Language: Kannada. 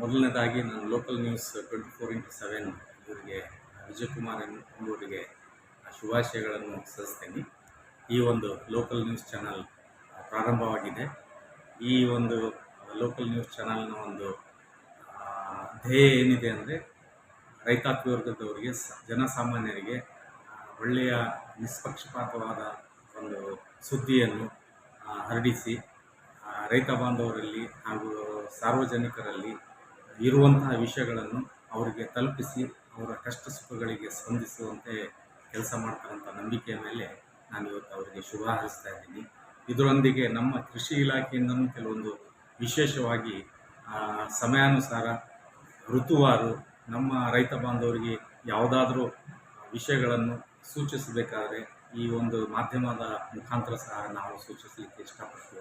ಮೊದಲನೇದಾಗಿ ನಾನು local news twenty four into seven ಇವರಿಗೆ ವಿಜಯಕುಮಾರ್ ಎಂಬುವರಿಗೆ ಶುಭಾಶಯಗಳನ್ನು ಸಲ್ಲಿಸ್ತೇನೆ. ಈ ಒಂದು ಲೋಕಲ್ ನ್ಯೂಸ್ ಚಾನಲ್ ಪ್ರಾರಂಭವಾಗಿದೆ. ಈ ಒಂದು ಲೋಕಲ್ ನ್ಯೂಸ್ ಚಾನಲ್ನ ಒಂದು ಧ್ಯೇಯ ಏನಿದೆ ಅಂದರೆ ರೈತಾಪಿ ವರ್ಗದವರಿಗೆ ಜನಸಾಮಾನ್ಯರಿಗೆ ಒಳ್ಳೆಯ ನಿಷ್ಪಕ್ಷಪಾತವಾದ ಒಂದು ಸುದ್ದಿಯನ್ನು ಹರಡಿಸಿ ರೈತ ಬಾಂಧವರಲ್ಲಿ ಹಾಗೂ ಸಾರ್ವಜನಿಕರಲ್ಲಿ ಇರುವಂತಹ ವಿಷಯಗಳನ್ನು ಅವರಿಗೆ ತಲುಪಿಸಿ ಅವರ ಕಷ್ಟ ಸುಖಗಳಿಗೆ ಸ್ಪಂದಿಸುವಂತೆ ಕೆಲಸ ಮಾಡ್ತಕ್ಕಂಥ ನಂಬಿಕೆಯ ಮೇಲೆ ನಾನು ಇವತ್ತು ಅವರಿಗೆ ಶುಭ ಹಾರಿಸ್ತಾ ಇದ್ದೀನಿ. ಇದರೊಂದಿಗೆ ನಮ್ಮ ಕೃಷಿ ಇಲಾಖೆಯಿಂದನೂ ಕೆಲವೊಂದು ವಿಶೇಷವಾಗಿ ಸಮಯಾನುಸಾರ ಋತುವಾರು ನಮ್ಮ ರೈತ ಬಾಂಧವರಿಗೆ ಯಾವುದಾದ್ರೂ ವಿಷಯಗಳನ್ನು ಸೂಚಿಸಬೇಕಾದ್ರೆ ಈ ಒಂದು ಮಾಧ್ಯಮದ ಮುಖಾಂತರ ಸಹ ನಾವು ಸೂಚಿಸಲಿಕ್ಕೆ ಇಷ್ಟಪಡ್ತೀವಿ